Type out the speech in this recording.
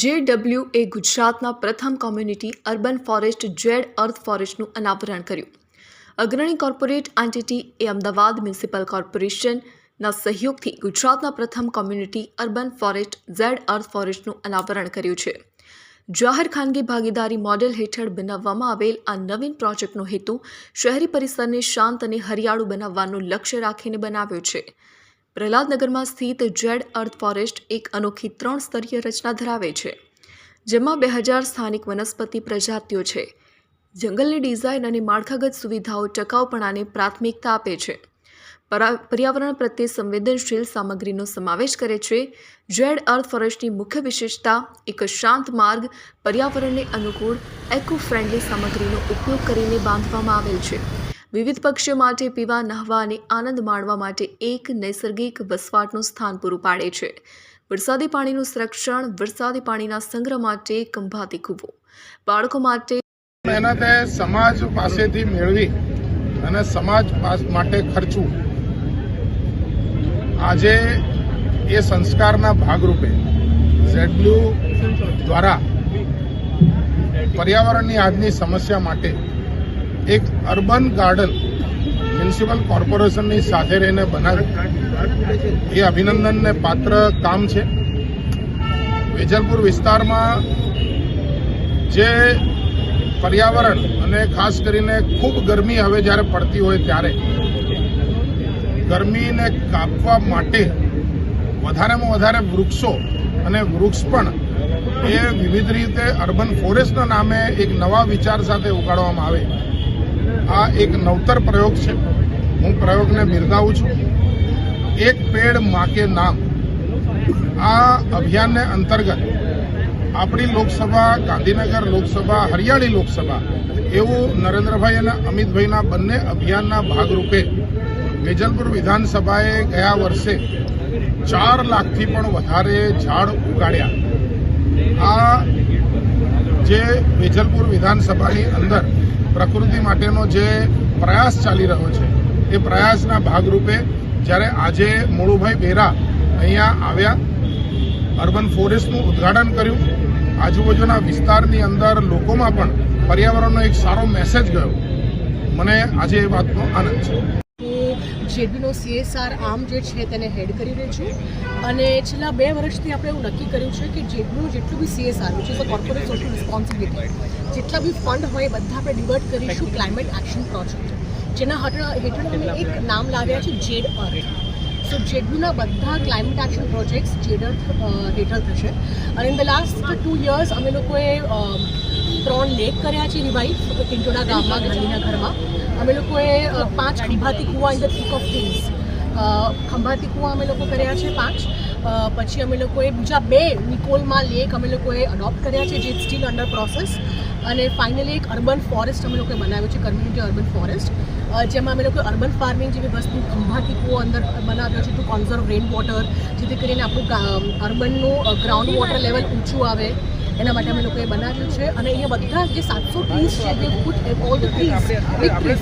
જે W A ગુજરાતના પ્રથમ community urban forest Z earth ફોરેસ્ટનું અનાવરણ કર્યું. અગ્રણી કોર્પોરેટ એન્ટિટી એ અમદાવાદ મ્યુનિસિપલ કોર્પોરેશનના સહયોગથી ગુજરાતના પ્રથમ community urban forest Z earth ફોરેસ્ટનું અનાવરણ કર્યું છે. જાહેર ખાનગી ભાગીદારી મોડેલ હેઠળ બનાવવામાં આવેલ આ નવીન પ્રોજેક્ટનો હેતુ શહેરી પરિસરને શાંત અને હરિયાળું બનાવવાનું લક્ષ્ય રાખીને બનાવ્યો છે. પ્રહલાદનગરમાં સ્થિત જેડ અર્થ ફોરેસ્ટ એક અનોખી ત્રણ સ્તરીય રચના ધરાવે છે, જેમાં બે હજાર સ્થાનિક વનસ્પતિ પ્રજાતિઓ છે. જંગલની ડિઝાઇન અને માળખાગત સુવિધાઓ ટકાઉપણાને પ્રાથમિકતા આપે છે. પરા- પર્યાવરણ પ્રત્યે સંવેદનશીલ સામગ્રીનો સમાવેશ કરે છે. જેડ અર્થ ફોરેસ્ટની મુખ્ય વિશેષતા, એક શાંત માર્ગ, પર્યાવરણને અનુકૂળ એકો ફ્રેન્ડલી સામગ્રીનો ઉપયોગ કરીને બાંધવામાં આવેલ છે. વિવિધ પક્ષીઓ માટે પીવા, નહાવા અને આનંદ માણવા માટે એક નૈસર્ગિક વસવાટનું સ્થાન પૂરું પાડે છે. વરસાદી પાણીનું સંરક્ષણ, વરસાદી પાણીના સંગ્રહ માટે ખંભાતી કૂવો. બાળકો માટે મહેનતે સમાજ પાસેથી મેળવી અને સમાજ માટે ખર્ચવું. આજે એ સંસ્કારના ભાગરૂપે ઝેડબ્લ્યુ દ્વારા પર્યાવરણની આજની સમસ્યા માટે એક અર્બન ગાર્ડન મ્યુનિસિપલ કોર્પોરેશનની સાથે રહીને બનાવ્યું. એ અભિનંદનને પાત્ર કામ છે. વેજલપુર વિસ્તારમાં જે પર્યાવરણ અને ખાસ કરીને ખૂબ ગરમી હવે જ્યારે પડતી હોય ત્યારે, ગરમીને કાપવા માટે વધારેમાં વધારે વૃક્ષો અને વૃક્ષ પણ એ વિવિધ રીતે અર્બન ફોરેસ્ટના નામે એક નવા વિચાર સાથે ઉગાડવામાં આવે. એક નવતર પ્રયોગ છે. હું પ્રયોગને બિરદાવું છું. એક પેડ માકે નામ. આ અભિયાનને અંતર્ગત આપણી લોકસભા, ગાંધીનગર લોકસભા, હરિયાળી લોકસભા એવું નરેન્દ્રભાઈ અને અમિતભાઈના બંને અભિયાનના ભાગરૂપે વેજલપુર વિધાનસભાએ ગયા વર્ષે ચાર લાખથી પણ વધારે ઝાડ ઉગાડ્યા. આ જે વેજલપુર વિધાનસભાની અંદર પ્રકૃતિ માટેનો જે પ્રયાસ ચાલી રહ્યો છે, એ પ્રયાસના ભાગરૂપે જ્યારે આજે મોળુભાઈ બેરા અહીંયા આવ્યા, અર્બન ફોરેસ્ટનું ઉદ્ઘાટન કર્યું, આજુબાજુના વિસ્તારની અંદર લોકોમાં પણ પર્યાવરણનો એક સારો મેસેજ ગયો. મને આજે એ વાતનો આનંદ છે. હું સીએસઆર આર્મ જે છે તેને હેડ કરી રહ્યો છું. અને છેલ્લા બે વર્ષથી આપણે એવું નક્કી કર્યું છે કે જેબીનું જેટલું બી CSR which is a corporate social responsibility જેટલા બી ફંડ હોય એ બધા આપણે ડિવર્ટ કરીશું ક્લાઇમેટ એક્શન પ્રોજેક્ટ જેના હેઠળ અમે એક નામ લાવ્યા છે જેડ અર્થ. સો જેડબીના બધા climate action projects Z earth હેઠળ થશે. અને in the last two years અમે લોકોએ ત્રણ લેક કર્યા છે રિવાઇવ પિંટોડા ગામમાં ગાંધીના ઘરમાં. અમે લોકોએ પાંચ ખંભાતી કુવા in the thick of things ખંભાતી કુવા અમે લોકો કર્યા છે પાંચ. પછી અમે લોકોએ બીજા બે નિકોલમાં લેક અમે લોકોએ અડોપ્ટ કર્યા છે, જે સ્ટીલ અંડર પ્રોસેસ અને ફાઇનલી એક અર્બન ફોરેસ્ટ અમે લોકોએ બનાવ્યું છે કમ્યુનિટી અર્બન ફોરેસ્ટ જેમાં અમે લોકોએ અર્બન ફાર્મિંગ જેવી વસ્તુ, ખંભાતી કૂવો અંદર બનાવ્યો છે ટુ કોન્ઝર્વ રેન વોટર જેથી કરીને આપણું અર્બનનું ગ્રાઉન્ડ વોટર લેવલ ઊંચું આવે. એના માટે અમે લોકોએ બનાવ્યું છે. અને અહીંયા બધા જે સાતસો ટ્રીઝ છે, જે ફૂટ ધ ટ્રીઝ